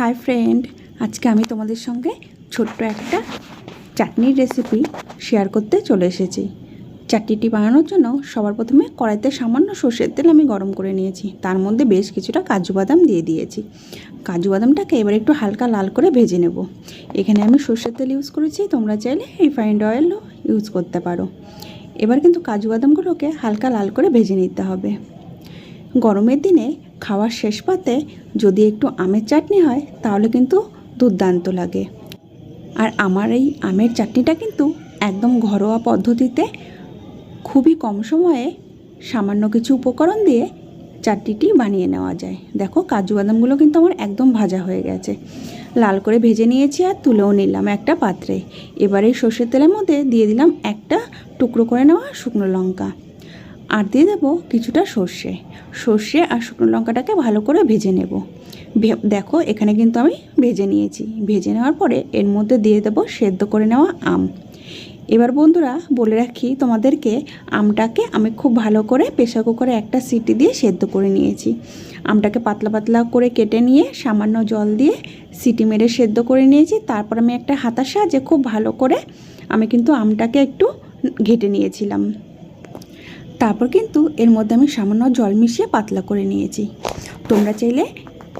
Hi friend, আজকে আমি তোমাদের সঙ্গে ছোট্ট একটা চাটনির রেসিপি শেয়ার করতে চলে এসেছি। চাটনিটি বানানোর জন্য সবার প্রথমে কড়াইতে সামান্য সর্ষের তেল আমি গরম করে নিয়েছি। তার মধ্যে বেশ কিছুটা কাজু বাদাম দিয়ে দিয়েছি। কাজু বাদামটাকে এবার একটু হালকা লাল করে ভেজে নেব। এখানে আমি সর্ষের তেল ইউজ করেছি, তোমরা চাইলে রিফাইন্ড অয়েলও ইউজ করতে পারো। এবার কিন্তু কাজু বাদামগুলোকে হালকা লাল করে ভেজে নিতে হবে। গরমের দিনে খাওয়ার শেষ পাতে যদি একটু আমের চাটনি হয়, তাহলে কিন্তু দুর্দান্ত লাগে। আর আমার এই আমের চাটনিটা কিন্তু একদম ঘরোয়া পদ্ধতিতে খুবই কম সময়ে সামান্য কিছু উপকরণ দিয়ে চাটনিটি বানিয়ে নেওয়া যায়। দেখো, কাজু বাদামগুলো কিন্তু আমার একদম ভাজা হয়ে গেছে। লাল করে ভেজে নিয়েছি আর তুলেও নিলাম একটা পাত্রে। এবারে সর্ষের তেলের মধ্যে দিয়ে দিলাম একটা টুকরো করে নেওয়া শুকনো লঙ্কা। আর দিয়ে দেবো কিছুটা সর্ষে। সর্ষে আর শুকনো লঙ্কাটাকে ভালো করে ভেজে নেব। দেখো এখানে কিন্তু আমি ভেজে নিয়েছি। ভেজে নেওয়ার পরে এর মধ্যে দিয়ে দেবো সেদ্ধ করে নেওয়া আম। এবার বন্ধুরা, বলে রাখি তোমাদেরকে, আমটাকে আমি খুব ভালো করে প্রেশার কুকারে একটা সিটি দিয়ে সেদ্ধ করে নিয়েছি। আমটাকে পাতলা পাতলা করে কেটে নিয়ে সামান্য জল দিয়ে সিটি মেরে সেদ্ধ করে নিয়েছি। তারপর আমি একটা হাতার সাহায্যে খুব ভালো করে আমি কিন্তু আমটাকে একটু ঘেটে নিয়েছিলাম। তারপর কিন্তু এর মধ্যে আমি সামান্য জল মিশিয়ে পাতলা করে নিয়েছি। তোমরা চাইলে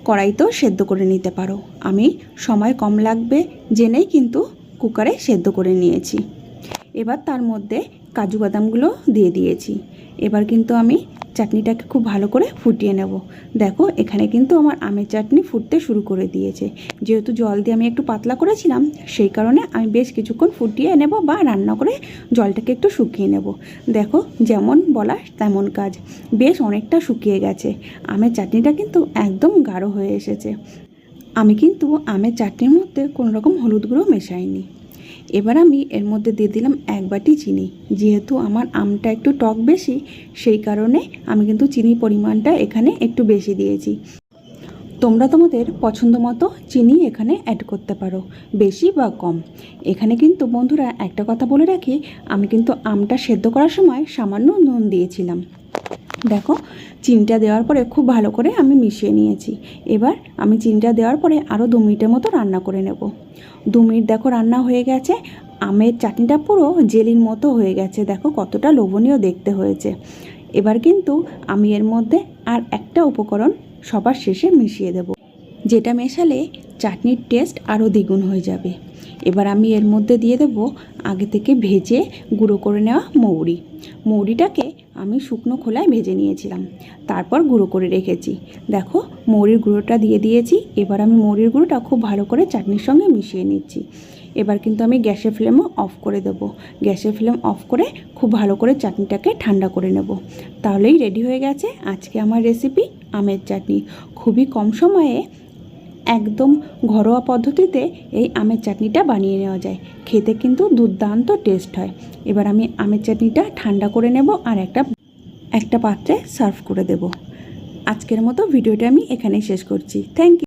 কড়াইতেও সেদ্ধ করে নিতে পারো। আমি সময় কম লাগবে জেনেই কিন্তু কুকারে সেদ্ধ করে নিয়েছি। এবার তার মধ্যে কাজু বাদামগুলো দিয়ে দিয়েছি। এবার কিন্তু আমি চাটনিটাকে খুব ভালো করে ফুটিয়ে নেব। দেখো, এখানে কিন্তু আমার আমের চাটনি ফুটতে শুরু করে দিয়েছে। যেহেতু জল দিয়ে আমি একটু পাতলা করেছিলাম, সেই কারণে আমি বেশ কিছুক্ষণ ফুটিয়ে নেব বা রান্না করে জলটাকে একটু শুকিয়ে নেব। দেখো, যেমন বলা তেমন কাজ। বেশ অনেকটা শুকিয়ে গেছে। আমের চাটনিটা কিন্তু একদম গাঢ় হয়ে এসেছে। আমি কিন্তু আমের চাটনির মধ্যে কোনো রকম হলুদ গুঁড়ো মেশাইনি। এবার আমি এর মধ্যে দিয়ে দিলাম এক বাটি চিনি। যেহেতু আমার আমটা একটু টক বেশি, সেই কারণে আমি কিন্তু চিনির পরিমাণটা এখানে একটু বেশি দিয়েছি। তোমরা তোমাদের পছন্দ মতো চিনি এখানে অ্যাড করতে পারো, বেশি বা কম। এখানে কিন্তু বন্ধুরা একটা কথা বলে রাখি, আমি কিন্তু আমটা সেদ্ধ করার সময় সামান্য নুন দিয়েছিলাম। দেখো, চিনিটা দেওয়ার পরে খুব ভালো করে আমি মিশিয়ে নিয়েছি। এবার আমি চিনিটা দেওয়ার পরে আরও দু মিনিটের মতো রান্না করে নেব। দু মিনিট দেখো রান্না হয়ে গেছে। আমের চাটনিটা পুরো জেলির মতো হয়ে গেছে। দেখো কতটা লোভনীয় দেখতে হয়েছে। এবার কিন্তু আমি এর মধ্যে আর একটা উপকরণ সবার শেষে মিশিয়ে দেব। যেটা মেশালে চাটনির টেস্ট আরও দ্বিগুণ হয়ে যাবে। এবার আমি এর মধ্যে দিয়ে দেব আগে থেকে ভেজে গুঁড়ো করে নেওয়া মৌরি। মৌরিটাকে আমি শুকনো খোলায় ভেজে নিয়েছিলাম। তারপর গুঁড়ো করে রেখেছি। দেখো, মৌরির গুঁড়োটা দিয়ে দিয়েছি। এবার আমি মৌরির গুঁড়োটা খুব ভালো করে চাটনির সঙ্গে মিশিয়ে নিচ্ছি। এবার কিন্তু আমি গ্যাসের ফ্লেমও অফ করে দেবো। গ্যাসের ফ্লেম অফ করে খুব ভালো করে চাটনিটাকে ঠান্ডা করে নেব। তাহলেই রেডি হয়ে গেছে আজকে আমার রেসিপি আমের চাটনি। খুবই কম সময়ে একদম ঘরোয়া পদ্ধতিতে এই আমের চাটনিটা বানিয়ে নেওয়া যায়। খেতে কিন্তু দুর্দান্ত টেস্ট হয়। এবার আমি আমের চাটনিটা ঠান্ডা করে নেব আর একটা একটা পাত্রে সার্ভ করে দেব। আজকের মতো ভিডিওটা আমি এখানেই শেষ করছি। Thank you